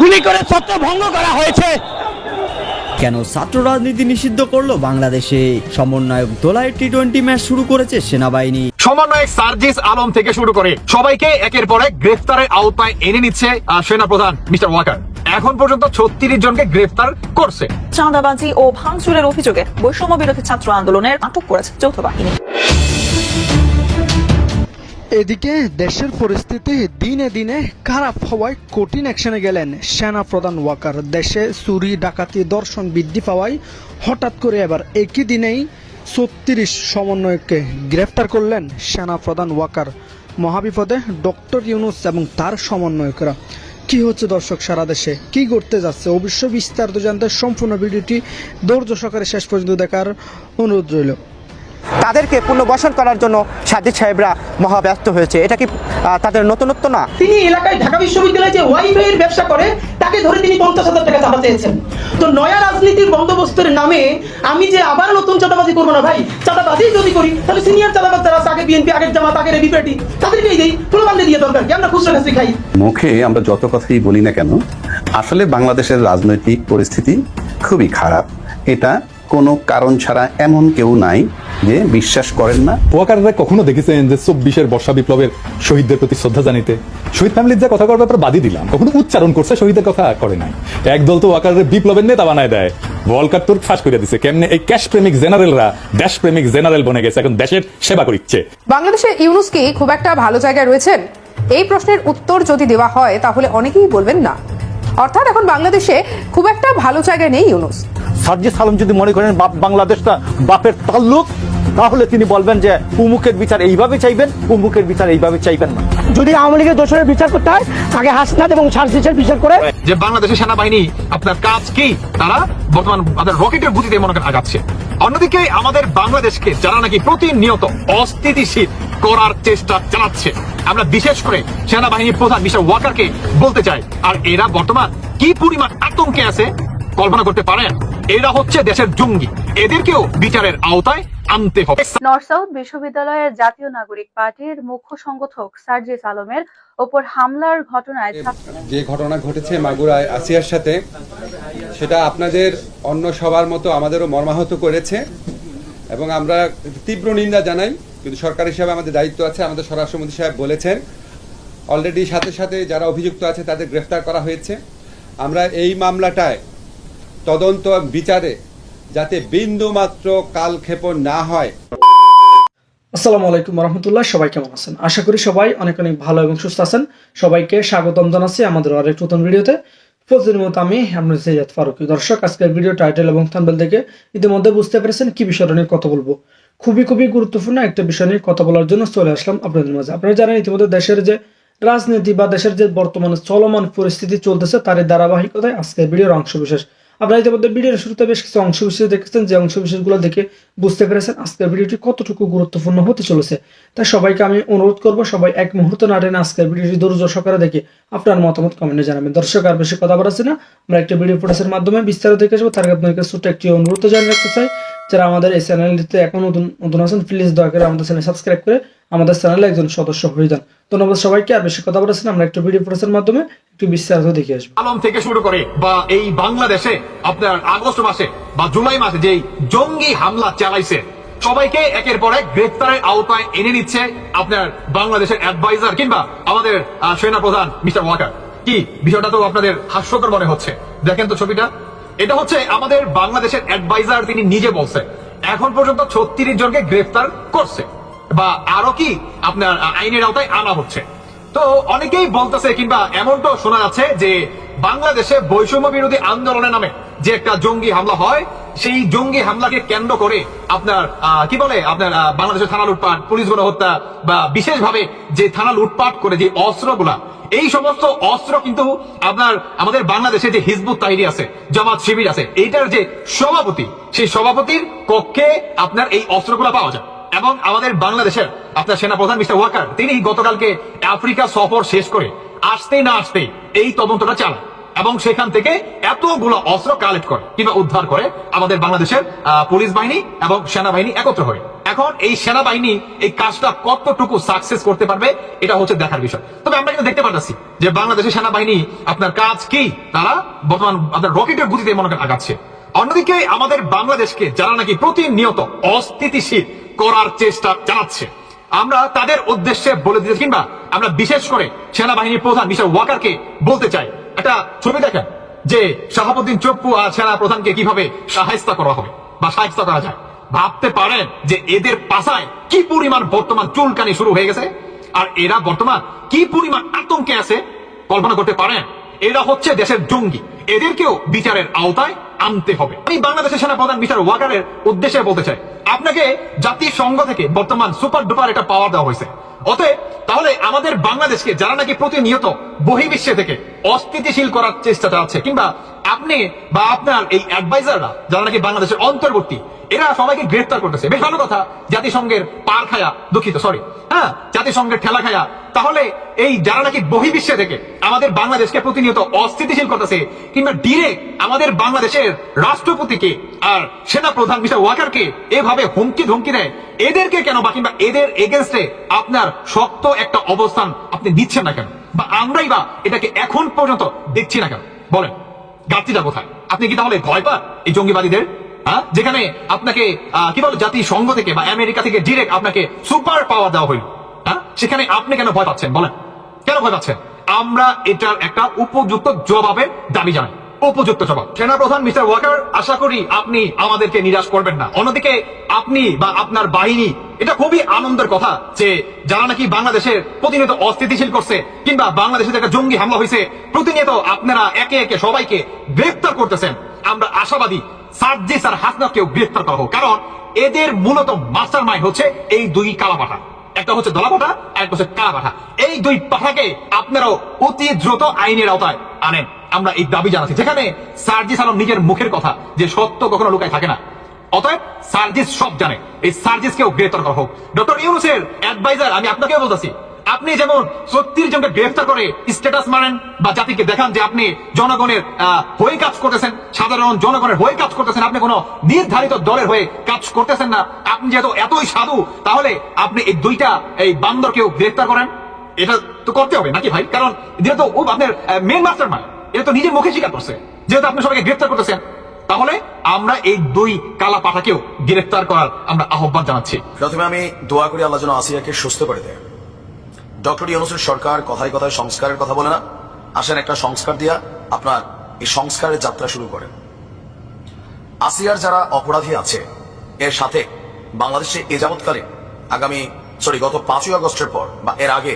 গুলি করে ছত্র ভঙ্গ করা হয়েছে। কেন ছাত্র রাজনীতি নিষিদ্ধ করল? বাংলাদেশে সমন্বয়ক দোলায় টি টোয়েন্টি ম্যাচ শুরু করেছে সেনাবাহিনী। সমন্বয়ক সার্জিস আলম থেকে শুরু করে সবাইকে একের পর এক গ্রেফতারের আওতায় এনে নিচ্ছে আহ, সেনাপ্রধান মিস্টার ওয়াকার। এখন পর্যন্ত ছত্রিশ জনকে গ্রেফতার করছে। চাঁদাবাজি ও ভাঙচুরের অভিযোগে বৈষম্য বিরোধী ছাত্র আন্দোলনের আটক করেছে যৌথ বাহিনী। এদিকে দেশের পরিস্থিতি দিনে দিনে খারাপ হওয়ায় কঠিন অ্যাকশনে গেলেন সেনা প্রধান ওয়াকার। দেশে চুরি, ডাকাতি, দর্শন বৃদ্ধি পাওয়ায় হঠাৎ করে এবার একই দিনেই ছত্রিশ সমন্বয়ককে গ্রেফতার করলেন সেনা প্রধান ওয়াকার। মহাবিপদে ডক্টর ইউনুস এবং তার সমন্বয়করা। কি হচ্ছে দর্শক, সারা দেশে কি করতে যাচ্ছে? অবশ্য বিস্তারিত জানতে সম্পূর্ণ ভিডিওটি ধৈর্য সহকারে শেষ পর্যন্ত দেখার অনুরোধ রইল। তাদেরকে পুনর্বাসন করার জন্য সাজিদ সাহেবরা মহাব্যস্ত হয়েছে। এটা কি তাদের নতুনত্ব না? তিনি এলাকায় ঢাকা বিশ্ববিদ্যালয়ে যে ওয়াইফাই এর ব্যবসা করে তাকে ধরে তিনি পঞ্চাশ হাজার টাকা চাঁদা চেয়েছেন। তো নয়া রাজনীতির বন্দোবস্তের নামে আমি যে আবার নতুন চাঁদাবাজি করব না ভাই চাঁদাবাজি যদি করি তাহলে সিনিয়র চাঁদাবাজ যারা আগে বিএনপি আগের জামাত আগের এবি পার্টি তাদেরকেই দেই প্রমাণে দিয়ে দরকার কি? আমরা খুচরা কাছে খাই। মুখে আমরা যত কথাই বলি না কেন আসলে বাংলাদেশের রাজনৈতিক পরিস্থিতি খুবই খারাপ। এটা কোনো কারণ ছাড়া এমন কেউ নাই যে বিশ্বাস করেন না। ওয়াকাররা কখনো দেখেছেন যে চব্বিশের বর্ষা বিপ্লবের শহীদদের প্রতি শ্রদ্ধা জানিতে? শহীদ ফ্যামিলির যা কথা করার ব্যাপারে বাদই দিলাম। কখনো উচ্চারণ করছে শহীদের কথা করে নাই। একদল তো ওয়াকারের বিপ্লবের নেতা বানায় দেয়। ওয়ালকার তোর ফাঁস করে দিছে। কেমনে এই ক্যাশ প্রেমিক জেনারেলরা দেশ প্রেমিক জেনারেল বনে গেছে এখন দেশের সেবা করিচ্ছে। বাংলাদেশে ইউনুস কি খুব একটা ভালো জায়গায় রয়েছেন? এই প্রশ্নের উত্তর যদি দেওয়া হয় তাহলে অনেকেই বলবেন না। অর্থাৎ এখন বাংলাদেশে খুব একটা ভালো জায়গায় নেই ইউনুস। সার্জিস আলম যদি মনে করেন বাপ বাংলাদেশটা বাপের তাল্লুক তাহলে তিনি বলবেন যে উমুকের বিচার এইভাবে চাইবেন উমুকের বিচার এইভাবে চাইবেন না। যদি আওয়ামী লীগের দোষরের বিচার করতে হয় আগে হাসনাত এবং সার্জিসের বিচার করে যে বাংলাদেশের সেনাবাহিনী আপনার কাজ কি? তারা বর্তমান আপনার রকেটের গতিতে মনে করেন আগাচ্ছে অন্যদিকে আমাদের বাংলাদেশকে যারা নাকি প্রতিনিয়ত অস্থিতিশীল করার চেষ্টা চালাচ্ছে আমরা বিশেষ করে সেনাবাহিনীর প্রধান মিস্টার ওয়াকারকে বলতে চাই আর এরা বর্তমান কি পরিমাণ আতঙ্কে আছে? কল্পনা করতে পারেন এরা হচ্ছে দেশের জঙ্গি। এদেরকেও বিচারের আওতায় আনতে হবে। নর্থ সাউথ বিশ্ববিদ্যালয়ের জাতীয় নাগরিক পার্টির মুখ্য সংগঠক সার্জিস আলমের ওপর হামলার ঘটনায় যে ঘটনা ঘটেছে মাগুরায় আসিয়ার সাথে সেটা আপনাদের অন্য সবার মতো আমাদেরও মর্মাহত করেছে এবং আমরা তীব্র নিন্দা জানাই কিন্তু সরকার হিসাবে আমাদের দায়িত্ব আছে আমাদের স্বরাষ্ট্রমন্ত্রী সাহেব বলেছেন। অলরেডি সাথে সাথে যারা অভিযুক্ত আছে তাদের গ্রেফতার করা হয়েছে। আমরা এই মামলাটায় তদন্ত বিচারে যাতে বিন্দু মাত্র কালক্ষেপণ না হয়। আসসালামু আলাইকুম রহমতুল্লাহ, সবাই কেমন আছেন? আশা করি সবাই অনেক অনেক ভালো এবং সুস্থ আছেন। সবাইকে স্বাগতম জানাচ্ছি আমাদের আরেক নতুন ভিডিওতে। মতো আমি আপনার সৈয়দ ফারুকি, দর্শক, আজকের ভিডিও টাইটেল এবং থাম্বেল ইতিমধ্যে বুঝতে পেরেছেন কি বিষয়টা নিয়ে কথা বলব। খুবই খুবই গুরুত্বপূর্ণ একটা বিষয় নিয়ে কথা বলার জন্য চলে আসলাম আপনাদের মাঝে। আপনারা জানেন ইতিমধ্যে দেশের যে রাজনীতি বা দেশের যে বর্তমানে চলমান পরিস্থিতি চলতেছে, তারই ধারাবাহিকতায় আজকের ভিডিওর অংশ বিশেষ। আপনারা ইতিমধ্যে ভিডিওর শুরুতে বেশ কিছু অংশ বিশেষ দেখেছেন, যে অংশ বিশেষগুলো দেখে বুঝতে পেরেছেন আজকের ভিডিওটি কতটুকু গুরুত্বপূর্ণ হতে চলেছে। তাই সবাইকে আমি অনুরোধ করব, সবাই এক মুহূর্ত না টেনে আজকের ভিডিওটি দরজ সকালে দেখে আপনার মতামত কমেন্টে জানাবেন। দর্শক, আর বেশি কথা বলাচ্ছি না, আমরা একটা ভিডিও ফুটেজের মাধ্যমে বিস্তারিত দেখে আসব। তার আগে আপনাদের ছোট্ট একটি অনুরোধ জানিয়ে রাখতে চাই, যারা আমাদের এই চ্যানেলটিতে এখন নতুন নতুন আছেন প্লিজ দয়া করে আমাদের চ্যানেল সাবস্ক্রাইব করে আমাদের চ্যানেলে একজন সদস্য হয়ে যান ধন্যবাদ সবাইকে। আর বেশি কথা বলেছেন আমরা একটু ভিডিও ফুটেজের মাধ্যমে একটু বিস্তারিত দেখে আসব। আলম থেকে শুরু করে বা এই বাংলাদেশে আপনার আগস্ট মাসে বা জুলাই মাসে যেই জঙ্গি হামলা চালাইছে, সবাইকে একের পর এক গ্রেফতারের আওতায় এনে নিচ্ছে আপনার বাংলাদেশের অ্যাডভাইজার কিংবা আমাদের সেনা প্রধান মিস্টার ওয়াকার। কি? বিষয়টা তো আপনাদের হাস্যকর মনে হচ্ছে। দেখেন তো ছবিটা। এটা হচ্ছে আমাদের বাংলাদেশের অ্যাডভাইজার তিনি নিজে বলছে। এখন পর্যন্ত ছত্রিশ জনকে গ্রেফতার করছে। বা আরও কি, আপনার আইনের আওতায় আনা হচ্ছে। তো অনেকেই বলতেছে কিংবা এমনটাও শোনা যাচ্ছে যে বাংলাদেশে বৈষম্য বিরোধী আন্দোলনের নামে যে একটা জঙ্গি হামলা হয়, সেই জঙ্গি হামলাকে কেন্দ্র করে আপনার কি বলে, আপনার বাংলাদেশের থানা লুটপাট, পুলিশ গণহত্যা বা বিশেষভাবে যে থানা লুটপাট করে যে অস্ত্রগুলা, এই সমস্ত অস্ত্র কিন্তু আপনার আমাদের বাংলাদেশে যে হিজবুত তাহিরি আছে, জামাত শিবির আছে, এইটার যে সভাপতি, সেই সভাপতির কক্ষে আপনার এই অস্ত্রগুলা পাওয়া যায়। এবং আমাদের বাংলাদেশের আপনার সেনাপ্রধান মিস্টার ওয়াকার, তিনি গতকালকে আফ্রিকা সফর শেষ করে আসতেই না আসতেই এই তদন্তটা চালায় এবং সেখান থেকে এতগুলো অস্ত্র কালেক্ট করে কিংবা উদ্ধার করে আমাদের বাংলাদেশের পুলিশ বাহিনী এবং সেনাবাহিনী একত্র হয়ে। এখন এই সেনাবাহিনী এই কাজটা কতটুকু সাকসেস করতে পারবে, এটা হচ্ছে দেখার বিষয়। তবে আমরা কিন্তু দেখতে পাচ্ছি যে বাংলাদেশের সেনাবাহিনী আপনার কাজ কি, তারা বর্তমান আপনার রকেটের গতিতে মনে আগাচ্ছে। অন্যদিকে আমাদের বাংলাদেশকে যারা নাকি প্রতিনিয়ত অস্থিতিশীল করার চেষ্টা চালাচ্ছে। আমরা তাদের উদ্দেশ্যে বলে দিতে কিংবা আমরা বিশেষ করে সেনাবাহিনীর প্রধান, মিস্টার ওয়াকারকে বলতে চাই। একটা ছবি দেখেন, যে শাহাবুদ্দিন চপ্পু আর সেনা প্রধানকে কীভাবে সাহায্য করা হবে বা সাহায্য করা যায়। ভাবতে পারেন যে এদের পাশায় কি পরিমাণ বর্তমান চুলকানি শুরু হয়ে গেছে, আর এরা বর্তমান কি পরিমাণ আতঙ্কে আছে, কল্পনা করতে পারেন। এরা হচ্ছে দেশের জঙ্গি। এদেরকেও বিচারের আওতায় আনতে হবে। আমি বাংলাদেশের সেনাপ্রধান মিস্টার ওয়াকারের উদ্দেশ্যে বলতে চাই, আপনাকে জাতিসংঘ থেকে বর্তমান সুপার ডুপার এটা পাওয়ার দেওয়া হয়েছে। অতএব, তাহলে আমাদের বাংলাদেশকে যারা নাকি প্রতিনিয়ত বহির্বিশ্বে থেকে অস্থিতিশীল করার চেষ্টাটা আছে, কিংবা আপনি বা আপনার এই অ্যাডভাইজাররা যারা নাকি বাংলাদেশের অন্তর্বর্তী, এরা সবাইকে গ্রেফতার করতেছে। বেশ ভালো কথা, জাতিসংঘের পার খায়া দুঃখিত সরি হ্যাঁ জাতিসংঘের ঠেলা খায়া। তাহলে এই যারা নাকি বহির্বিশ্বে থেকে আমাদের বাংলাদেশকে প্রতিনিয়ত অস্থিতিশীল করতেছে, কিংবা ডিরেক্ট আমাদের বাংলাদেশের রাষ্ট্রপতিকে আর সেনা প্রধান মিস্টার ওয়াকারকে এভাবে হুমকি ধমকি দেয়, এদেরকে কেন বা কিংবা এদের এগেনস্টে আপনার শক্ত একটা অবস্থান আপনি নিচ্ছেন না কেন? বা আমরাই বা এটাকে এখন পর্যন্ত দেখছি না কেন? বলেন। গাছিটা কোথায় আপনি কি তাহলে ভয় পান এই জঙ্গিবাদীদের? হ্যাঁ? যেখানে আপনাকে কি বলো, জাতিসংঘ থেকে বা আমেরিকা থেকে ডিরেক্ট আপনাকে সুপার পাওয়ার দেওয়া হইল। হ্যাঁ? সেখানে আপনি কেন ভয় পাচ্ছেন? বলেন। কেন ভয় পাচ্ছেন? আমরা এটার একটা উপযুক্ত জবাবের দাবি জানাই। উপযুক্ত জবাব সেনাপ্রধান মিস্টার ওয়াকার, আশা করি আপনি আমাদেরকে নিরাশ করবেন না। অন্যদিকে আপনি বা আপনার বাহিনী, এটা খুবই আনন্দের কথা যে যারা নাকি বাংলাদেশের প্রতিনিয়ত অস্থিতিশীল করছে কিংবা বাংলাদেশে একটা জঙ্গি হামলা হয়েছে, প্রতিনিয়ত আপনারা একে একে সবাইকে গ্রেফতার করতেছেন। আমরা আশাবাদী সার্জিস আর হাসনাকেও গ্রেফতার করা হোক। কারণ এদের মূলত মাস্টার মাইন্ড হচ্ছে এই দুই কালাপাঠা। একটা হচ্ছে দলাপাঠা, আর একটা হচ্ছে কালাপাঠা। এই দুই পাঠাকে আপনারাও অতি দ্রুত আইনের আওতায় আনেন। আমরা এই দাবি জানাচ্ছি। যেখানে সার্জিস আলম নিজের মুখের কথা যে সত্য কখনো লুকায় থাকে না। অতএব সার্জিস সব জানে। এই সার্জিসকেও গ্রেফতার করা হোক। ডক্টর ইউনুসের অ্যাডভাইজার আমি আপনাকেও বলতেছি, আপনি যেমন সত্যির জনকে গ্রেফতার করে স্ট্যাটাস মারেন বা জাতিকে দেখান যে আপনি জনগণের হয়ে কাজ করতেছেন, সাধারণ জনগণের হয়ে কাজ করতেছেন, আপনি কোনো নির্ধারিত দলের হয়ে কাজ করতেছেন না। আপনি যেহেতু এতই সাধু, তাহলে আপনি এই দুইটা, এই বান্দরকেও গ্রেফতার করেন। এটা তো করতে হবে নাকি ভাই? কারণ যেহেতু আপনার মেন মাস্টার মাইন্ড এটা তো নিজের মুখে স্বীকার করছে। যেহেতু আপনি সবাইকে গ্রেফতার করতেছেন, তাহলে আমরা এই দুই কালা পাঠাকেও গ্রেফতার করার আমরা আহ্বান জানাচ্ছি। প্রথমে আমি দোয়া করি আল্লাহ যেন আসিয়াকে সুস্থ করে দেয়। ডক্টর ইউনুসের সরকার কথায় কথায় সংস্কারের কথা বলে না। আসেন একটা সংস্কার দিয়া আপনার এই সংস্কারের যাত্রা শুরু করেন। আসিয়ার যারা অপরাধী আছে, এর সাথে বাংলাদেশে এ যাবৎকালে আগামী সরি গত পাঁচই আগস্টের পর বা এর আগে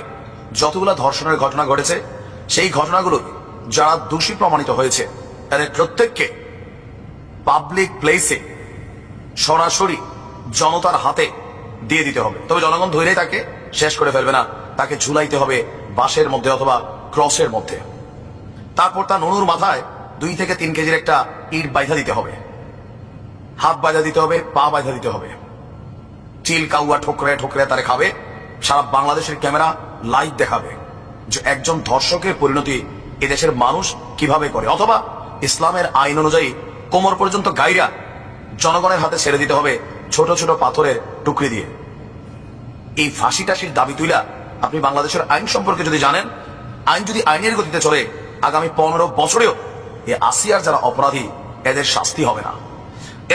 যতগুলো ধর্ষণের ঘটনা ঘটেছে, সেই ঘটনাগুলো যারা দোষী প্রমাণিত হয়েছে, তাদের প্রত্যেককে পাবলিক প্লেসে সরাসরি জনতার হাতে দিয়ে দিতে হবে। তবে জনগণ ধৈর্যই তাকে শেষ করে ফেলবে না। তাকে ঝুলাইতে হবে বাঁশের মধ্যে অথবা ক্রসের মধ্যে। তারপর তার নুনুর মাথায় দুই থেকে তিন কেজির একটা ইট বাইধা দিতে হবে। হাত বাইধা দিতে হবে, পা বাইধা দিতে হবে। চিল, কাউয়া, ঠোকরে ঠোকরে তারে খাবে। সারা বাংলাদেশের ক্যামেরা লাইভ দেখাবে। যে একজন ধর্ষকের পরিণতি এদেশের মানুষ কীভাবে করে? অথবা ইসলামের আইন অনুযায়ী কোমর পর্যন্ত গাইরা জনগণের হাতে ছেড়ে দিতে হবে ছোট ছোট পাথরের টুকরি দিয়ে। এই ফাঁসি টাসির দাবি তুইলা আপনি বাংলাদেশের আইন সম্পর্কে যদি জানেন, আইন যদি আইনের গতিতে চলে, আগামী পনেরো বছরেও এ আসিয়ার যারা অপরাধী, এদের শাস্তি হবে না।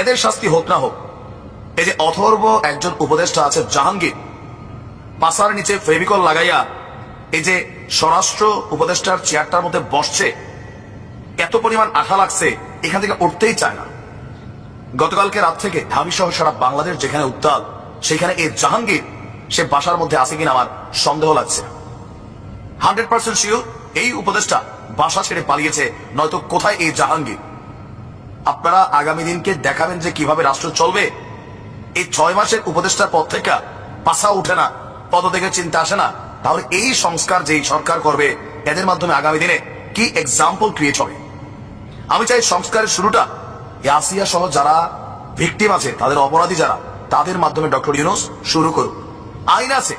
এদের শাস্তি হোক না হোক, এই যে অথর্ব একজন উপদেষ্টা আছে জাহাঙ্গীর, পাশার নিচে ফেভিকল লাগাইয়া এই যে স্বরাষ্ট্র উপদেষ্টার চেয়ারটার মধ্যে বসছে, এত পরিমাণ আঠা লাগছে, এখান থেকে উঠতেই চায় না। গতকালকে রাত থেকে ঢাবি সহ সারা বাংলাদেশ যেখানে উত্তাল, সেখানে এই জাহাঙ্গীর, সে বাসার মধ্যে আছে কিনা আমার সন্দেহ লাগছে হান্ড্রেড পার্সেন্ট শিওর, এই উপদেশটা বাসা ছেড়ে পালিয়েছে, নয়তো কোথায় এই জাহাঙ্গীর? আপনারা আগামী দিনকে দেখাবেন যে কীভাবে রাষ্ট্র চলবে। এই ছয় মাসের উপদেষ্টার পর থেকে পাশা উঠে না পদ পদত্যাগের চিন্তা আসে না। তাহলে এই সংস্কার যেই সরকার করবে, এদের মাধ্যমে আগামী দিনে কি এক্সাম্পল ক্রিয়েট হবে? আমি চাই সংস্কারের শুরুটা এই আসিয়া সহ যারা ভিকটিম আছে, তাদের অপরাধী যারা, তাদের মাধ্যমে ডক্টর ইউনুস শুরু করুক। আইন আছে।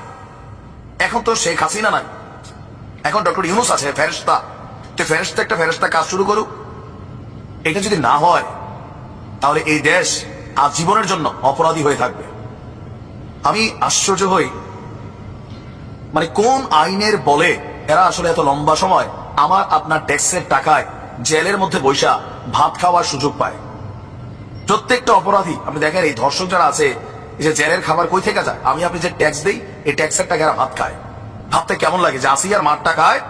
এখন তো শেখ হাসিনা নাই। এখন ডক্টর ইউনুস আছে ফেরেস্তা তো ফেরেস্তা একটা ফেরেস্তা কাজ শুরু করুক। এটা যদি না হয়, তাহলে এই দেশ আজীবনের জন্য অপরাধী হয়ে থাকবে। আমি আশ্চর্য হই মানে কোন আইনের বলে এরা আসলে এত লম্বা সময় আমার আপনার ট্যাক্সের টাকায় জেলের মধ্যে বৈশা ভাত খাওয়ার সুযোগ পায়? প্রত্যেকটা অপরাধী, আপনি দেখেন এই ধর্ষক যারা আছে যে জেলের খাবার কই থেকে যায়? আমি আপনি যে ট্যাক্স দিই, এই ট্যাক্সের টাকা এরা ভাত খায়। ভাবতে কেমন লাগে? যে আসিয়ার মাঠটা খায়?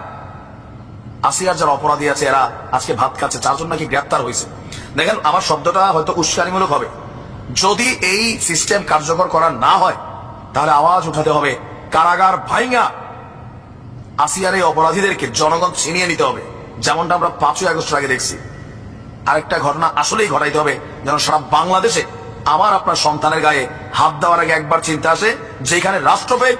আসিয়ার যারা অপরাধী আছে, এরা আজকে ভাত খাচ্ছে, চারজন নাকি গ্রেপ্তার হয়েছে। দেখেন, আমার শব্দটা হয়তো উস্কানিমূলক হবে। যদি এই সিস্টেম কার্যকর করা না হয়, তাহলে আওয়াজ উঠাতে হবে কারাগার ভাইঙ্গা আসিয়ার এই অপরাধীদেরকে জনগণ ছিনিয়ে নিতে হবে। যেমনটা আমরা পাঁচই আগস্ট আগে দেখছি। আরেকটা ঘটনা আসলেই ঘটাইতে হবে। যেন সারা বাংলাদেশে আমার আপনার সন্তানের গায়ে হাত দেওয়ার আগে একবার চিন্তা আসে, যেখানে রাষ্ট্র ফেল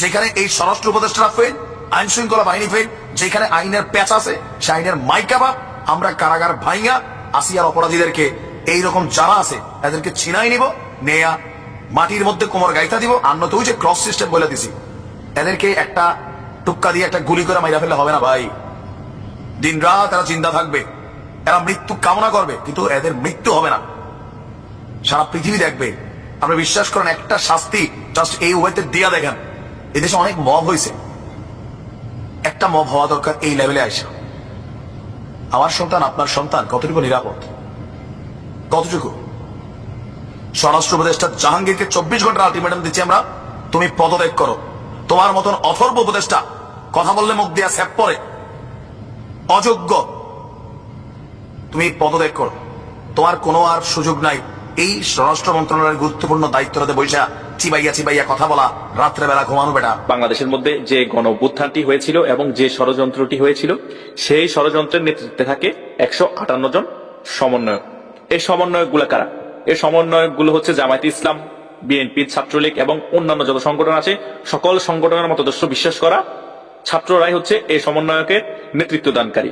যেখানে এই স্বরাষ্ট্র উপদেষ্টা ফেল আইন শৃঙ্খলা বাহিনী ফেল যেখানে আইনের প্যাচ আছে, সে আইনের মাইকা বাপ। আমরা কারাগার ভাইঙ্গা আসিয়ার অপরাধীদেরকে এইরকম যারা আছে, তাদেরকে ছিনাই নিব, নেয়া মাটির মধ্যে কোমর গাইতা দিব। আর ওই যে ক্রস সিস্টেম বলে দিছি, এদেরকে একটা টুক্কা দিয়ে একটা গুলি করে মাইরা ফেললে হবে না ভাই। দিন রাত এরা চিন্তা থাকবে, এরা মৃত্যু কামনা করবে, কিন্তু এদের মৃত্যু হবে না। সারা পৃথিবী দেখবে। আপনি বিশ্বাস করেন, একটা শাস্তি জাস্ট এই ওয়েতে দিয়া দেখেন। এদেশে অনেক মব হয়েছে একটা মব হওয়া দরকার এই লেভেলে আসা আমার সন্তান, আপনার সন্তান, কতটুকু নিরাপদ? কতটুকু? স্বরাষ্ট্র উপদেষ্টা জাহাঙ্গীরকে চব্বিশ ঘণ্টা আলটিমেটাম দিচ্ছি আমরা। তুমি পদত্যাগ করো। তোমার মতন অথর্ব উপদেষ্টা, কথা বললে মুখ দিয়া স্যাপ পরে অযোগ্য। তুমি পদত্যাগ করো। তোমার কোনো আর সুযোগ নাই। এই স্বরাষ্ট্র মন্ত্রণালয়ের গুরুত্বপূর্ণ দায়িত্বটাতে বৈশা চিবাইয়া চিবাইয়া কথা বলা রাত্রেবেলা ঘুমানো বেটা। বাংলাদেশের মধ্যে যে গণ হয়েছিল এবং যে ষড়যন্ত্রটি হয়েছিল, সেই ষড়যন্ত্রের নেতৃত্বে থাকে একশো আটান্ন জন সমন্বয়ক। এই সমন্বয়কগুলো কারা? এই সমন্বয়কগুলো হচ্ছে জামায়াত ইসলাম, বিএনপি, ছাত্রলীগ এবং অন্যান্য যত সংগঠন আছে, সকল সংগঠনের মতদর্শ বিশ্বাস করা ছাত্ররাই হচ্ছে এই সমন্বয়কের নেতৃত্ব দানকারী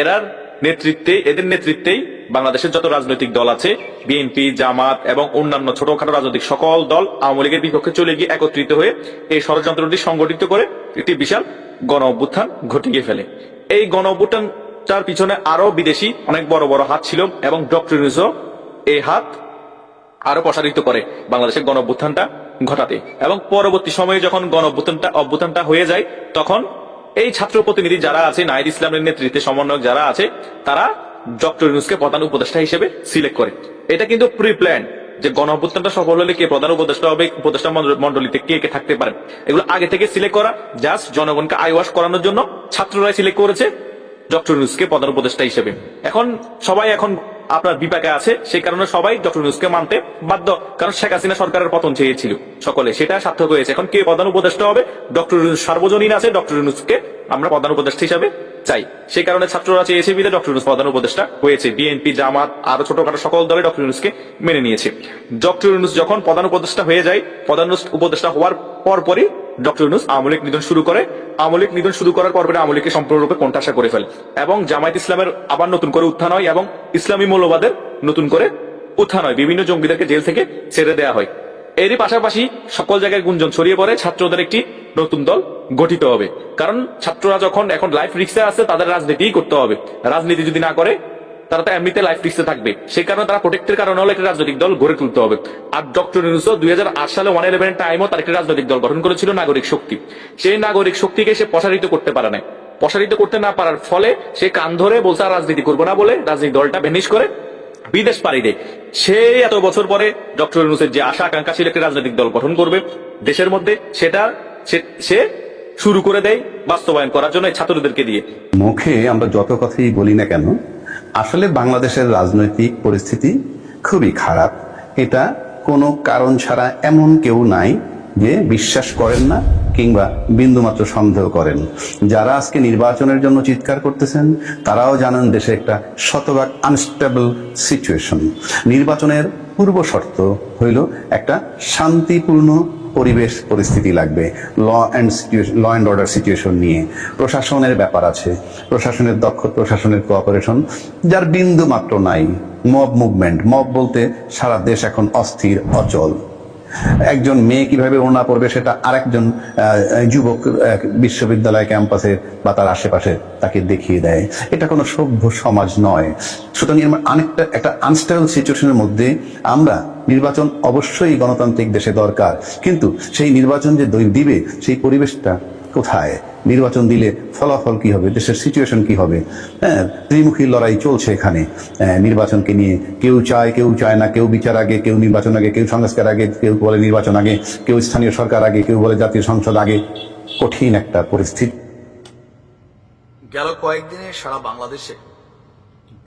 এরার নেতৃত্বে, এদের নেতৃত্বেই বাংলাদেশের যত রাজনৈতিক দল আছে, বিএনপি জামাত এবং অন্যান্য ছোটখাটো রাজনৈতিক সকল দল আওয়ামী লীগের বিপক্ষে চলে গিয়ে একত্রিত হয়ে এই ষড়যন্ত্রটি সংগঠিত করে একটি বিশাল গণ অভ্যুত্থান ঘটিয়ে ফেলে। এই গণ অভ্যুত্থানটার পিছনে আরও বিদেশি অনেক বড় বড় হাত ছিল এবং ডক্টর এই হাত আরও প্রসারিত করে বাংলাদেশের গণ অভ্যুত্থানটা ঘটাতে। এবং পরবর্তী সময়ে যখন গণ অভ্যুত্থানটা অভ্যুত্থানটা হয়ে যায়, তখন এই ছাত্র প্রতিনিধি যারা আছে নাইদ ইসলামের নেতৃত্বে সমন্বয়ক যারা আছে, তারা ডক্টর ইউনুসকে প্রধান উপদেষ্টা হিসেবে সিলেক্ট করে। এটা কিন্তু প্রি প্ল্যান যে গণ অভ্যুত্থানটা সফল হলে কে প্রধান উপদেষ্টা হবে, উপদেষ্টা মন্ডল- মন্ডলীতে কে কে থাকতে পারে। এগুলো আগে থেকে সিলেক্ট করা, জাস্ট জনগণকে আইওয়াশ করানোর জন্য ছাত্ররাই সিলেক্ট করেছে ডক্টর ইউনুসকে প্রধান উপদেষ্টা হিসেবে। এখন সবাই এখন আপনার বিপাকে আছে, সেই কারণে সবাই ডক্টর ইউনুসকে মানতে বাধ্য। কারণ শেখ হাসিনা সরকারের পতন চেয়েছিল। সকলে সেটা সার্থক হয়েছে। এখন কে প্রধান উপদেষ্টা হবে? ডক্টর সার্বজনীন আছে। ডক্টর ইউনুসকে আমরা প্রধান উপদেষ্টা হিসাবে চাই। সেই কারণে ছাত্ররা চেয়েছে বিদে ডক্টর ইউনুস প্রধান উপদেষ্টা হয়েছে। বিএনপি, জামাত, আরও ছোটখাটো সকল দলে ডক্টর ইউনুসকে মেনে নিয়েছে। ডক্টর ইউনুস যখন প্রধান উপদেষ্টা হয়ে যায়, প্রধান উপদেষ্টা হওয়ার পরপরই ডক্টর ইউনুস আওয়ামী লীগ নিধন শুরু করে। আওয়ামী লীগ নিধন শুরু করার পর আওয়ামী সম্পূর্ণরূপে কোণঠাসা করে ফেলে এবং জামায়াত ইসলামের আবার নতুন করে উত্থান হয় এবং ইসলামী মৌলবাদের নতুন করে উত্থান হয়। বিভিন্ন জঙ্গিদেরকে জেল থেকে ছেড়ে দেওয়া হয়। এরই পাশাপাশি সকল জায়গায় গুঞ্জন ছড়িয়ে পড়ে। ছাত্রদের একটি নতুন দল গঠিত হবে। কারণ ছাত্ররা যখন এখন লাইফ রিক্সে আছে, তাদের রাজনীতিই করতে হবে। রাজনীতি যদি না করে, তারা তো এমনিতে লাইফ রিক্সে থাকবে। সেই কারণে তারা প্রোটেক্টের কারণে হলে একটা রাজনৈতিক দল গড়ে তুলতে হবে। আর ডক্টর ইউনুস দুই সালে ওয়ান ইলেভেন টাইমও তার একটি রাজনৈতিক দল গঠন করেছিল, নাগরিক শক্তি। সেই নাগরিক শক্তিকে সে প্রসারিত করতে পারে না প্রসারিত করতে না পারার ফলে সে কান ধরে বলছে, আর রাজনীতি করব না বলে রাজনৈতিক দলটা ভেনিশ করে বিদেশ পাড়ি দেয়। সে এত বছর পরে ডক্টর ইউনুসের যে আশা আকাঙ্ক্ষা ছিল, একটি রাজনৈতিক দল গঠন করবে দেশের মধ্যে, সেটা সে শুরু করে দেয় বাস্তবায়ন করার জন্য ছাত্রদেরকে দিয়ে। মুখে আমরা যত কথাই বলি না কেন, আসলে বাংলাদেশের রাজনৈতিক পরিস্থিতি খুবই খারাপ। এটা কোনো কারণ ছাড়া এমন কেউ নাই যে বিশ্বাস করেন না কিংবা বিন্দুমাত্র সন্দেহ করেন। যারা আজকে নির্বাচনের জন্য চিৎকার করতেছেন, তারাও জানেন দেশে একটা শতভাগ আনস্টেবল সিচুয়েশন নির্বাচনের পূর্ব শর্ত হইল একটা শান্তিপূর্ণ পরিবেশ পরিস্থিতি লাগবে law and situation law and order situation নিয়ে। প্রশাসনের ব্যাপার আছে, প্রশাসনের দক্ষ, প্রশাসনের কোঅপারেশন যার বিন্দু মাত্র নাই মব মুভমেন্ট মব বলতে সারা দেশ এখন অস্থির, অচল। একজন মেয়ে কীভাবে ওড়না পড়বে সেটা আরেকজন যুবক বিশ্ববিদ্যালয় ক্যাম্পাসে বা তার আশেপাশে তাকে দেখিয়ে দেয়। এটা কোনো সভ্য সমাজ নয়। সুতরাং অনেকটা একটা আনস্টেবল সিচুয়েশনের মধ্যে আমরা নির্বাচন অবশ্যই গণতান্ত্রিক দেশে দরকার। কিন্তু সেই নির্বাচন যে দিবে সেই পরিবেশটা কোথায়? নির্বাচন দিলে ফলাফল কি হবে? দেশের সিচুয়েশন কি হবে? হ্যাঁ ত্রিমুখী লড়াই চলছে এখানে। নির্বাচনকে নিয়ে কেউ চায় কেউ চায় না, কেউ বিচার আগে, কেউ নির্বাচন আগে, কেউ সংস্কার আগে, কেউ বলে নির্বাচন আগে, কেউ স্থানীয় সরকার আগে, কেউ বলে জাতীয় সংসদ আগে। কঠিন একটা পরিস্থিতি। গেল কয়েকদিনে সারা বাংলাদেশে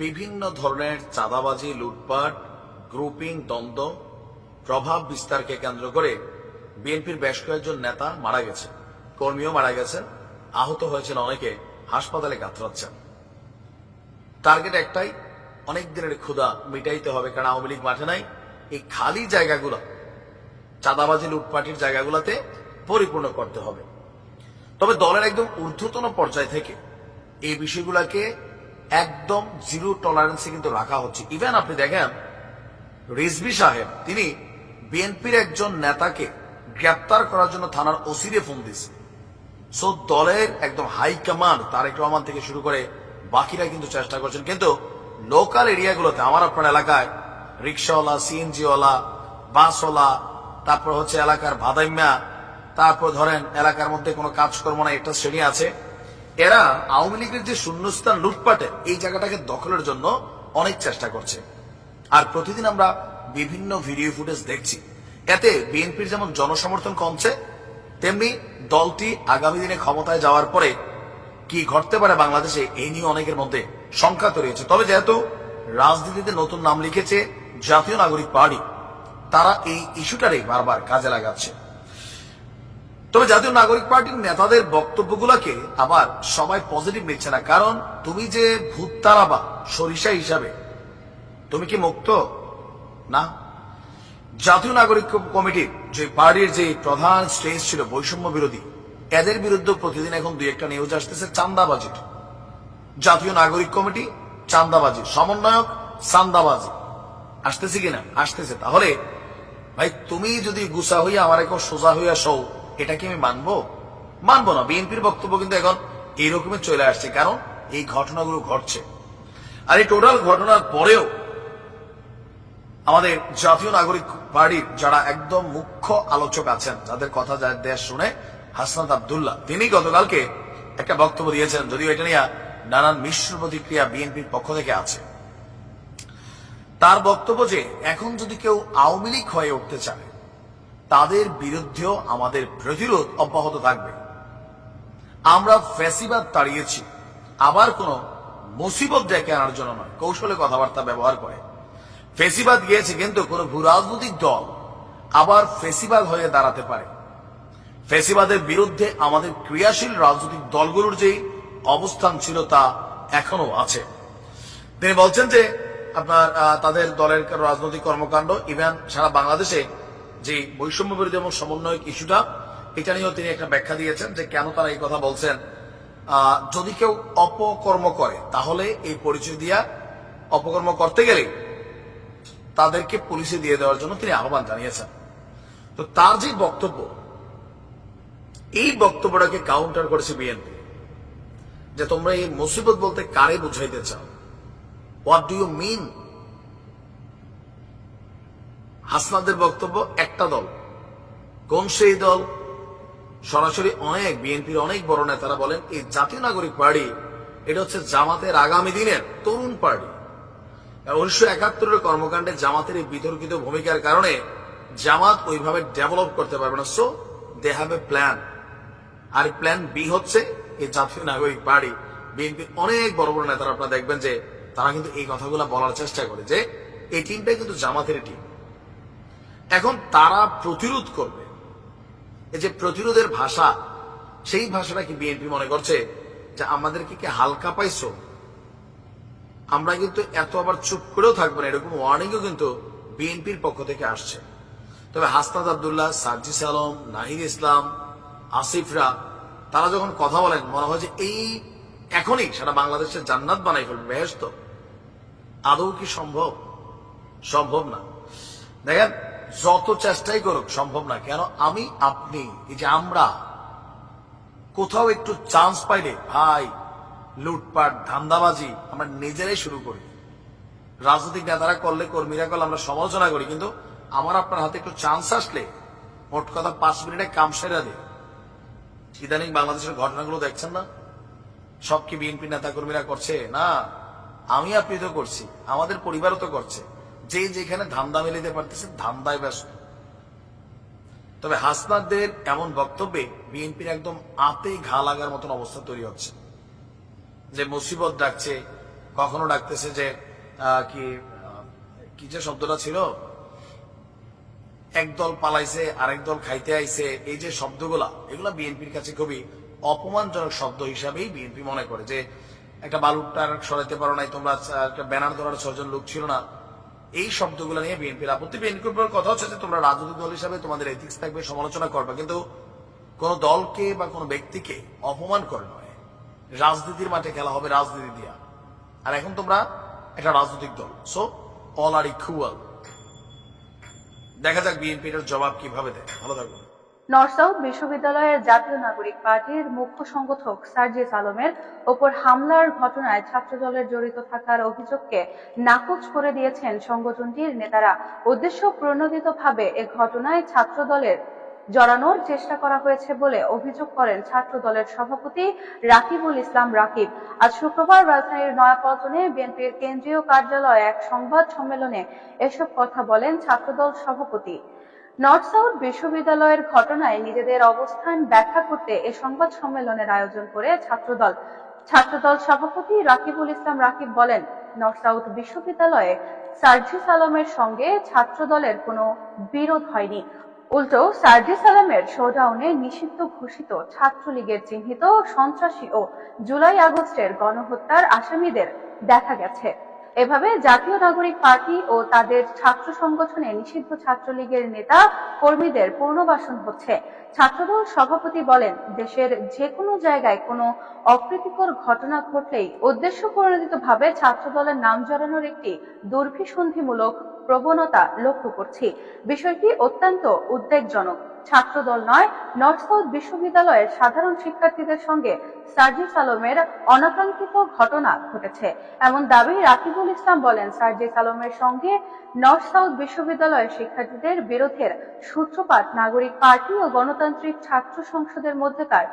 বিভিন্ন ধরনের চাঁদাবাজি, লুটপাট গ্রুপিং দ্বন্দ্ব, প্রভাব বিস্তারকে কেন্দ্র করে বিএনপির বেশ কয়েকজন নেতা মারা গেছে, কর্মীও মারা গেছেন আহত হয়েছেন অনেকে, হাসপাতালে কাতরাচ্ছেন। টার্গেট একটাই, অনেক দিনের ক্ষুধা মিটাইতে হবে, কারণ আওয়ামী লীগ মাঠে নাই। এই খালি জায়গাগুলো, চাঁদাবাজি, লুটপাটির জায়গাগুলোতে পরিপূর্ণ করতে হবে। তবে দলের একদম ঊর্ধ্বতন পর্যায় থেকে এই বিষয়গুলোকে একদম জিরো টলারেন্সে কিন্তু রাখা হচ্ছে। ইভেন আপনি দেখেন রিজভি সাহেব, তিনি বিএনপির একজন নেতাকে গ্রেপ্তার করার জন্য থানার ওসিরে ফোন দিয়েছে সো দলের একদম হাই কমান্ড তারেক রহমান থেকে শুরু করে বাকিরা কিন্তু চেষ্টা করছেন। কিন্তু লোকাল এরিয়াগুলোতে আমার আপনার এলাকায়, রিক্সাওয়ালা সিএনজিওয়ালা বাসওয়ালা, তারপর হচ্ছে এলাকার ভাদাইম্যা, তারপর ধরেন এলাকার মধ্যে কোনো কাজকর্ম না একটা শ্রেণি আছে। এরা আওয়ামী লীগের যে শূন্যস্থান লুটপাটে, এই জায়গাটাকে দখলের জন্য অনেক চেষ্টা করছে। আর প্রতিদিন আমরা বিভিন্ন ভিডিও ফুটেজ দেখছি। এতে বিএনপির যেমন জনসমর্থন কমছে, তেমনি দলটি আগামী দিনে ক্ষমতায় যাওয়ার পরে কি ঘটতে পারে বাংলাদেশে এই নিয়ে অনেকের মধ্যে শঙ্কা তৈরি তবে যেহেতু রাজনীতিতে নতুন নাম লিখেছে জাতীয় নাগরিক পার্টি, তারা এই ইস্যুটারে বারবার কাজে লাগাচ্ছে। তবে জাতীয় নাগরিক পার্টির নেতাদের বক্তব্যগুলোকে আবার সবাই পজিটিভ নিচ্ছে না। কারণ তুমি যে ভূত তারাবা সরিষা হিসাবে তুমি কি মুক্ত? না? জাতীয় নাগরিক কমিটির যে পার্টির যে প্রধান স্টেজ ছিল বৈষম্য বিরোধী, এদের বিরুদ্ধে প্রতিদিন এখন দুই একটা নিউজ আসতেছে, চান্দাবাজির। জাতীয় নাগরিক কমিটি, চান্দাবাজি। সমন্বয়ক, চান্দাবাজি। আসতেছে কিনা? আসতেছে। তাহলে, ভাই, তুমি যদি গুসা হইয়া আমার এখন সোজা হইয়া সৌ এটা কি আমি মানবো? মানবো না। বিএনপির বক্তব্য কিন্তু এখন এইরকমই চলে আসছে, কারণ এই ঘটনাগুলো ঘটছে। আর এই টোটাল ঘটনার পরেও আমাদের জাতীয় নাগরিক পার্টির যারা একদম মুখ্য আলোচক আছেন যাদের কথা যার দেশ শুনে হাসনাত আবদুল্লাহ, তিনি গতকালকে একটা বক্তব্য দিয়েছেন, যদিও এটা নিয়ে নানান মিশ্র প্রতিক্রিয়া বিএনপির পক্ষ থেকে আছে। তার বক্তব্য যে, এখন যদি কেউ আওয়ামী লীগ হয়ে উঠতে চায়, তাদের বিরুদ্ধেও আমাদের প্রতিরোধ অব্যাহত থাকবে। আমরা ফ্যাসিবাদ তাড়িয়েছি, আবার কোন মুসিবত ডেকে আনার জন্য নয়, কৌশলে কথাবার্তা ব্যবহার করে। ফেসিবাদ গিয়েছে কিন্তু কোন ভূ রাজনৈতিক দল আবার ফেসিবাদ হয়ে দাঁড়াতে পারে। ফেসিবাদের বিরুদ্ধে আমাদের ক্রিয়াশীল রাজনৈতিক দলগুলোর যে অবস্থান ছিল তা এখনও আছে। তিনি বলছেন যে আপনার তাদের দলের রাজনৈতিক কর্মকাণ্ড, ইভেন সারা বাংলাদেশে যে বৈষম্য বিরোধী এবং সমন্বয়ক ইস্যুটা, এটা নিয়েও তিনি একটা ব্যাখ্যা দিয়েছেন যে কেন তারা এই কথা বলছেন। যদি কেউ অপকর্ম করে, তাহলে এই পরিচয় দিয়া অপকর্ম করতে গেলে তাদেরকে পুলিশে দিয়ে দেওয়ার জন্য তিনি আহ্বান জানিয়েছেন। তো তার যে বক্তব্য, এই বক্তব্যটাকে কাউন্টার করেছে বিএনপি যে তোমরা এই মুসিবত বলতে কারে বুঝাইতে চাও? হোয়াট ডু ইউ মিন হাসনাদের বক্তব্য, একটা দল। কোন সেই দল? সরাসরি অনেক বিএনপির অনেক বড় নেতারা বলেন, এই জাতীয় নাগরিক পার্টি, এটা হচ্ছে জামাতের আগামী দিনের তরুণ পার্টি। উনিশশো একাত্তরের কর্মকাণ্ডে জামাতের এই বিতর্কিত ভূমিকার কারণে জামাত ওইভাবে ডেভেলপ করতে পারবে না। So they have a plan R plan B হচ্ছে এই জাতীয় নাগরিক পার্টি বিএনপির অনেক বড় বড় নেতারা আপনারা দেখবেন যে তারা কিন্তু এই কথাগুলো বলার চেষ্টা করে যে এই টিমটাই কিন্তু জামাতের টিম এখন তারা প্রতিরোধ করবে। এই যে প্রতিরোধের ভাষা, সেই ভাষাটা কি বিএনপি মনে করছে যে আমাদেরকে কি হালকা পাইছো? আমরা কিন্তু এত আবার চুপ করেও থাকব না, এরকম ওয়ার্নিংও কিন্তু বিএনপির পক্ষ থেকে আসছে। তবে হাসনাদ আবদুল্লাহ সার্জিস আলম, নাহিদ ইসলাম, আসিফরা, তারা যখন কথা বলেন, মনে হয় যে এই এখনই সারা বাংলাদেশের জান্নাত বানাই ফেলবে বেহেস্ত আদৌ কি সম্ভব? সম্ভব না। দেখেন, যত চেষ্টাই করুক, সম্ভব না। কেন? আমি, আপনি, এই যে আমরা, কোথাও একটু চান্স পাইলে, ভাই লুটপাট, ধান্দাবাজি আমরা নিজেরাই শুরু করি। রাজনৈতিক নেতারা করলে, কর্মীরা করলে আমরা সমালোচনা করি, কিন্তু আমার আপনার হাতে একটু চান্স আসলে মোট কথা পাঁচ মিনিটে কাম সেরা দে ইদানিং বাংলাদেশের ঘটনাগুলো দেখছেন না? সব কি বিএনপি নেতাকর্মীরা করছে? না, আমি আপনি তো করছি, আমাদের পরিবারও তো করছে। যে যেখানে ধান্দা মেলিতে পারতেছে, ধান্দায় ব্যস্ত। তবে হাসনাদের এমন বক্তব্যে বিএনপির একদম আতে ঘা লাগার মতন অবস্থা তৈরি হচ্ছে। যে মুসিবত ডাকছে, কখনো ডাকতেছে যে কি কি যে শব্দটা ছিল? একদল পালাইছে, আরেক দল খাইতে আইছে, এই যে শব্দগুলা, এগুলা বিএনপির কাছে খুবই অপমানজনক শব্দ হিসাবেই বিএনপি মনে করে যে, একটা বালুটার সরাইতে পারো নাই তোমরা একটা ব্যানার ধরার ছজন লোক ছিল না। এই শব্দগুলো নিয়ে বিএনপির আপত্তি। বিএনপির কথা হচ্ছে যে, তোমরা রাজনৈতিক দল হিসাবে তোমাদের এথিক্স থাকবে, সমালোচনা করবে, কিন্তু কোন দলকে বা কোন ব্যক্তিকে অপমান করে নয়। রাজনীতির মাঠে খেলা হবে রাজনীতি দিয়া। আর এখন তোমরা একটা রাজনৈতিক দল। সো অল আর ইকুয়াল দেখা যাক বিএনপির জবাব কীভাবে দেয়। ভালো থাকবে নর্সাউথ বিশ্ববিদ্যালয়ের জাতীয় নাগরিক পার্টির মুখ্য সংগঠক সার্জিস আলমের ওপর হামলার ঘটনায় ছাত্রদলের জড়িত থাকার অভিযোগকে নাকচ করে দিয়েছেন সংগঠনটির নেতারা। উদ্দেশ্য প্রণোদিতভাবে এ ঘটনায় ছাত্রদলের জড়ানোর চেষ্টা করা হয়েছে বলে অভিযোগ করেন ছাত্রদলের সভাপতি রাকিবুল ইসলাম রাকিব। আজ শুক্রবার রাজধানীর নয়াপল্টনে বিএনপির কেন্দ্রীয় কার্যালয়ে এক সংবাদ সম্মেলনে এসব কথা বলেন ছাত্রদল সভাপতি। নর্থ সাউথ বিশ্ববিদ্যালয়ের ঘটনায় নিজেদের অবস্থান ব্যাখ্যা করতে এ সংবাদ সম্মেলনের আয়োজন করে ছাত্রদল। ছাত্রদল সভাপতি রাকিবুল ইসলাম রাকিব বলেন, নর্থ সাউথ বিশ্ববিদ্যালয়ে সার্জিস আলমের সঙ্গে ছাত্রদলের কোনো বিরোধ হয়নি। উল্টো সার্জিস আলমের শোডাউনে নিষিদ্ধ ঘোষিত ছাত্রলীগের চিহ্নিত সন্ত্রাসী ও জুলাই আগস্টের গণহত্যার আসামিদের দেখা গেছে। এভাবে জাতীয় নাগরিক পার্টি ও তাদের ছাত্র সংগঠনে নিষিদ্ধ ছাত্রলীগের নেতা কর্মীদের পুনর্বাসন হচ্ছে। ছাত্রদল সভাপতি বলেন, দেশের যে কোনো জায়গায় কোনো অপ্রীতিকর ঘটনা ঘটলেই উদ্দেশ্য প্রণোদিত ভাবে ছাত্রদলের নাম জড়ানোর একটি দুর্ভিসন্ধিমূলক প্রবণতা লক্ষ্য করছি। বিষয়টি অত্যন্ত উদ্বেগজনক। ছাত্রদল নয় নর্থ সাউথ বিশ্ববিদ্যালয়ের সাধারণ শিক্ষার্থীদের সঙ্গে সার্জিস আলমের অনাকাঙ্ক্ষিত ঘটনা ঘটেছে। এমন দাবি রাকিবুল ইসলাম বলেন, সার্জিস আলমের সঙ্গে নর্থ সাউথ বিশ্ববিদ্যালয়ের শিক্ষার্থীদের বিরোধের সূত্রপাত নাগরিক পার্টি ও গণতান্ত্রিক ছাত্র সংসদের মধ্যকার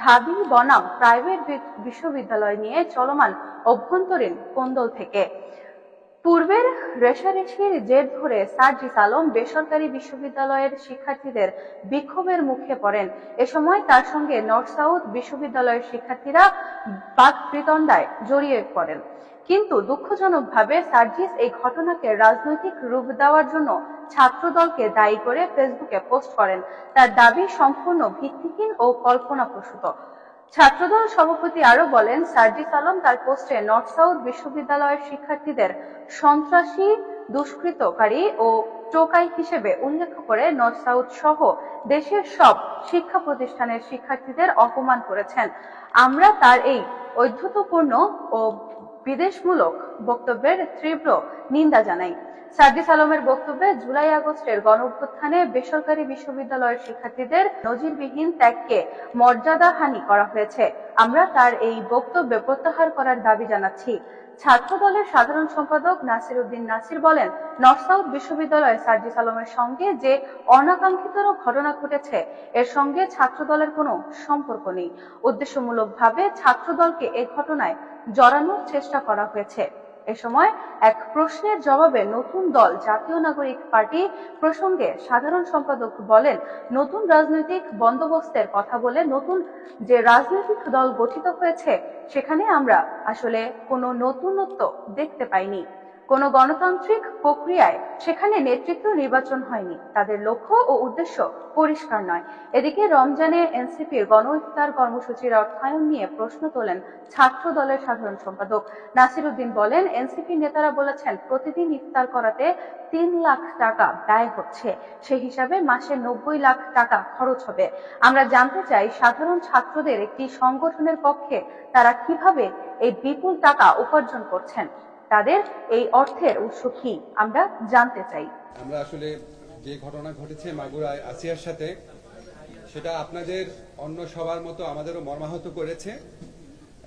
ঢাবি বনাম প্রাইভেট বিশ্ববিদ্যালয় নিয়ে চলমান অভ্যন্তরীণ কোন্দল থেকে। পূর্বের রেশারেশির জের ধরে সার্জিস আলম বেসরকারি বিশ্ববিদ্যালয়ের শিক্ষার্থীদের বিক্ষোভের মুখে পড়েন। এ সময় তার সঙ্গে নর্থ সাউথ বিশ্ববিদ্যালয়ের শিক্ষার্থীরা বাকবৃতণ্ডায় জড়িয়ে পড়েন। কিন্তু দুঃখজনকভাবে সার্জিস এই ঘটনাকে রাজনৈতিক রূপ দেওয়ার জন্য ছাত্রদলকে দায়ী করে ফেসবুকে পোস্ট করেন। তার দাবি সম্পূর্ণ ভিত্তিহীন ও কল্পনাপ্রসূত। ছাত্রদল সভাপতি আরও বলেন, সার্জিস আলম তার পোস্টে নর্থ সাউথ বিশ্ববিদ্যালয়ের শিক্ষার্থীদের সন্ত্রাসী, দুষ্কৃতকারী ও টোকাই হিসেবে উল্লেখ করে নর্থ সাউথ সহ দেশের সব শিক্ষা প্রতিষ্ঠানের শিক্ষার্থীদের অপমান করেছেন। আমরা তার এই ঐদ্ধতপূর্ণ ও বিদেশমূলক বক্তব্যের তীব্র নিন্দা জানাই। সার্জিস আলমের বক্তব্যে জুলাই আগস্টের গণ অভ্যুত্থানে বেসরকারি বিশ্ববিদ্যালয়ের শিক্ষার্থীদের নজিরবিহীন ত্যাগকে মর্যাদাহানি করা হয়েছে। আমরা তার এই বক্তব্য প্রত্যাহার করার দাবি জানাচ্ছি। ছাত্র দলের সাধারণ সম্পাদক নাসির উদ্দিন নাসির বলেন, নর্থ সাউথ বিশ্ববিদ্যালয়ে সার্জিস আলমের সঙ্গে যে অনাকাঙ্ক্ষিত ঘটনা ঘটেছে, এর সঙ্গে ছাত্র দলের কোনো সম্পর্ক নেই। উদ্দেশ্যমূলকভাবে ছাত্র দলকে এ ঘটনায় জড়ানোর চেষ্টা করা হয়েছে। এ সময় এক প্রশ্নের জবাবে নতুন দল জাতীয় নাগরিক পার্টি প্রসঙ্গে সাধারণ সম্পাদক বলেন, নতুন রাজনৈতিক বন্দোবস্তের কথা বলে নতুন যে রাজনৈতিক দল গঠিত হয়েছে, সেখানে আমরা আসলে কোনো নতুনত্ব দেখতে পাইনি। কোনো গণতান্ত্রিক প্রক্রিয়ায় সেখানে নেতৃত্ব নির্বাচন হয়নি। তাদের লক্ষ্য ও উদ্দেশ্য পরিষ্কার নয়। এদিকে রমজানে এনসিপির গণ ইফতার কর্মসূচির অর্থায়ন নিয়ে প্রশ্ন তোলেন ছাত্র দলের সাধারণ সম্পাদক। নাসির উদ্দিন বলেন এনসিপি নেতারা বলেছেন, প্রতিদিন ইফতার করাতে তিন লাখ টাকা ব্যয় হচ্ছে। সেই হিসাবে মাসে নব্বই লাখ টাকা খরচ হবে। আমরা জানতে চাই, সাধারণ ছাত্রদের একটি সংগঠনের পক্ষে তারা কীভাবে এই বিপুল টাকা উপার্জন করছেন? তাদের এই অর্থের উৎস কি আমরা জানতে চাই। আমরা আসলে যে ঘটনা ঘটেছে মাগুরায় আসিয়ার সাথে, সেটা আপনাদের অন্য সবার মতো আমাদেরও মর্মাহত করেছে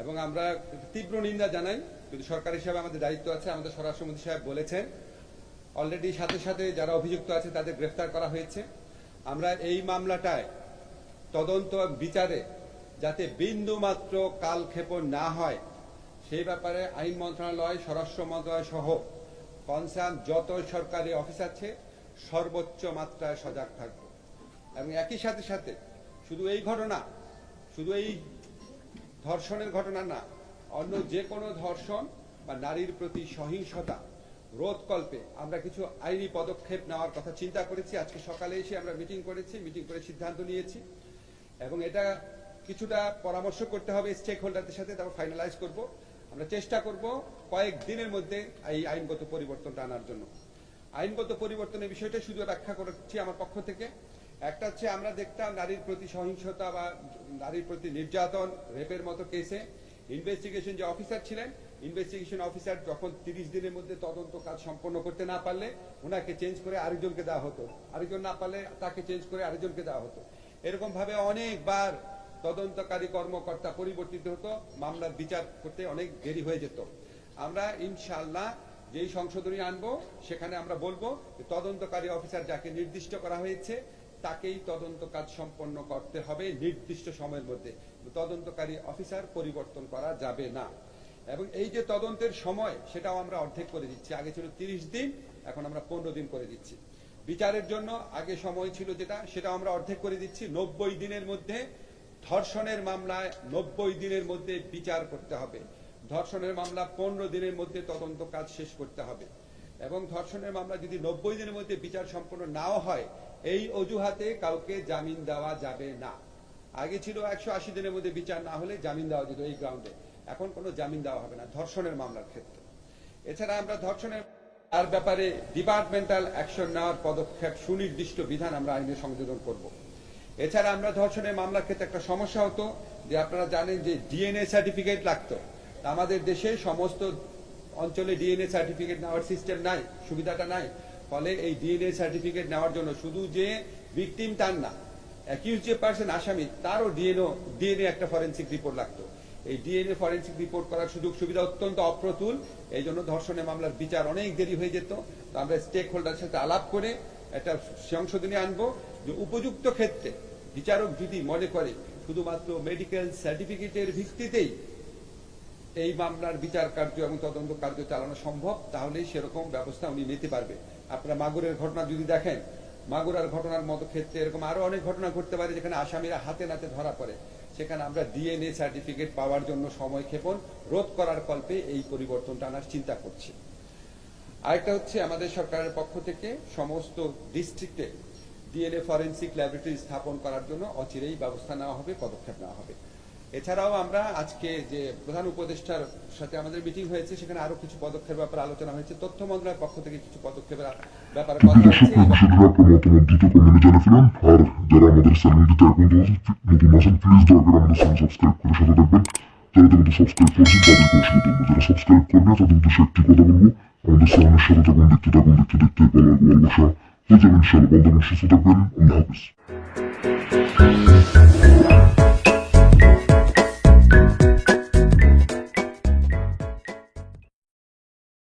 এবং আমরা তীব্র নিন্দা জানাই। কিন্তু সরকার হিসাবে আমাদের দায়িত্ব আছে, আমাদের স্বরাষ্ট্রমন্ত্রী সাহেব বলেছেন অলরেডি সাথে সাথে যারা অভিযুক্ত আছে তাদের গ্রেফতার করা হয়েছে। আমরা এই মামলাটায় তদন্ত বিচারে যাতে বিন্দু মাত্র কালক্ষেপণ না হয় সেই ব্যাপারে আইন মন্ত্রণালয়, স্বরাষ্ট্র মন্ত্রণালয় সহ কনসার্ন যত সরকারি অফিস আছে, সর্বোচ্চ মাত্রায় সজাগ থাকব। এবং একই সাথে সাথে শুধু এই ঘটনা, শুধু এই ধর্ষণের ঘটনা না, অন্য যে কোনো ধর্ষণ বা নারীর প্রতি সহিংসতা, রোধকল্পে আমরা কিছু আইনি পদক্ষেপ নেওয়ার কথা চিন্তা করেছি। আজকে সকালে এসে আমরা মিটিং করেছি, মিটিং করে সিদ্ধান্ত নিয়েছি। এবং এটা কিছুটা পরামর্শ করতে হবে স্টেক হোল্ডারদের সাথে, তারপর ফাইনালাইজ করব। আমরা চেষ্টা করব কয়েক দিনের মধ্যে এই আইনগত পরিবর্তনটা আনার জন্য। আইনগত পরিবর্তনের বিষয়টা শুধু ব্যাখ্যা করছি আমার পক্ষ থেকে। একটা হচ্ছে আমরা দেখতাম নারীর প্রতি সহিংসতা বা নারীর প্রতি নির্যাতন, রেপের মতো কেসে ইনভেস্টিগেশন যে অফিসার ছিলেন ইনভেস্টিগেশন অফিসার যখন তিরিশ দিনের মধ্যে তদন্ত কাজ সম্পন্ন করতে না পারলে ওনাকে চেঞ্জ করে আরেকজনকে দেওয়া হতো। আরেকজন না পারলে তাকে চেঞ্জ করে আরেকজনকে দেওয়া হতো। এরকম ভাবে অনেকবার তদন্তকারী কর্মকর্তা পরিবর্তিত হতো, মামলার বিচার করতে অনেক দেরি হয়ে যেত। আমরা ইনশাআল্লাহ যেই সংশোধনী আনব, সেখানে আমরা বলব তদন্তকারী অফিসার যাকে নির্দিষ্ট করা হয়েছে, তাকেই তদন্ত কাজ সম্পন্ন করতে হবে নির্দিষ্ট সময়ের মধ্যে। তদন্তকারী অফিসার পরিবর্তন করা যাবে না। এবং এই যে তদন্তের সময়, সেটাও আমরা অর্ধেক করে দিচ্ছি। আগে ছিল তিরিশ দিন, এখন আমরা পনেরো দিন করে দিচ্ছি। বিচারের জন্য আগে সময় ছিল যেটা সেটা আমরা অর্ধেক করে দিচ্ছি। নব্বই দিনের মধ্যে ধর্ষণের মামলায় নব্বই দিনের মধ্যে বিচার করতে হবে। ধর্ষণের মামলা পনেরো দিনের মধ্যে তদন্ত কাজ শেষ করতে হবে। এবং ধর্ষণের মামলা যদি নব্বই দিনের মধ্যে বিচার সম্পন্ন নাও হয়, এই অজুহাতে কাউকে জামিন দেওয়া যাবে না। আগে ছিল একশো আশি দিনের মধ্যে বিচার না হলে জামিন দেওয়া যেত এই গ্রাউন্ডে এখন কোনো জামিন দেওয়া হবে না, ধর্ষণের মামলার ক্ষেত্রে। এছাড়া আমরা ধর্ষণের তার ব্যাপারে ডিপার্টমেন্টাল অ্যাকশন নেওয়ার পদক্ষেপ সুনির্দিষ্ট বিধান আমরা আইনে সংযোজন করব। এছাড়া আমরা ধর্ষণের মামলার ক্ষেত্রে একটা সমস্যা হতো যে আপনারা জানেন যে ডিএনএ সার্টিফিকেট লাগতো। আমাদের দেশে সমস্ত অঞ্চলে ডিএনএ সার্টিফিকেট নেওয়ার সিস্টেম নাই, সুবিধাটা নাই। ফলে এই ডিএনএ সার্টিফিকেট নেওয়ার জন্য শুধু যে ভিকটিম তার না অ্যাকিউজ যে পার্সন আসামি, তারও ডিএনও, ডিএনএ একটা ফরেন্সিক রিপোর্ট লাগতো। এই ডিএনএ ফরেন্সিক রিপোর্ট করার সুযোগ সুবিধা অত্যন্ত অপ্রতুল, এই জন্য ধর্ষণের মামলার বিচার অনেক দেরি হয়ে যেত। তো আমরা স্টেক হোল্ডারের সাথে আলাপ করে একটা সংশোধনী আনব যে উপযুক্ত ক্ষেত্রে বিচারক যদি মনে করে, শুধুমাত্র মেডিকেল সার্টিফিকেটের ভিত্তিতেই এই মামলার বিচার কার্য এবং তদন্ত কার্য চালানো সম্ভব, তাহলেই সেরকম ব্যবস্থা উনি নিতে পারবে। আপনারা মাগুরের ঘটনা যদি দেখেন, মাগুরার ঘটনার মতো ক্ষেত্রে এরকম আরও অনেক ঘটনা ঘটতে পারে যেখানে আসামিরা হাতে নাতে ধরা পড়ে। সেখানে আমরা ডিএনএ সার্টিফিকেট পাওয়ার জন্য সময় ক্ষেপণ, রোধ করার কল্পে এই পরিবর্তনটা আনার চিন্তা করছি। আরেকটা হচ্ছে আমাদের সরকারের পক্ষ থেকে সমস্ত ডিস্ট্রিক্টে ডিএনএ ফরেন্সিক ল্যাবরেটরি স্থাপন করার জন্য অচিরেই ব্যবস্থা নেওয়া হবে পদক্ষেপ নেওয়া হবে। এছাড়াও আমরা আজকে যে প্রধান উপদেষ্টার সাথে আমাদের মিটিং হয়েছে সেখানে আরও কিছু পদক্ষেপের ব্যাপারে আলোচনা হয়েছে। তথ্য মন্ত্রণালয়ের পক্ষ থেকে কিছু পদক্ষেপের ব্যাপারে কথা হয়েছে। এই যারা সাবস্ক্রাইব করবে তাদের উদ্দেশ্যে একটি কথা বলব আমাদের চ্যানেলের সাথে থাকুন দেখতে থাকুন দেখতে দেখতে পালার ভালোবাসা হয়ে যাবেন ইনশাআল্লাহ ভালো থাকবেন সুস্থ থাকবেন আল্লাহ হাফিজ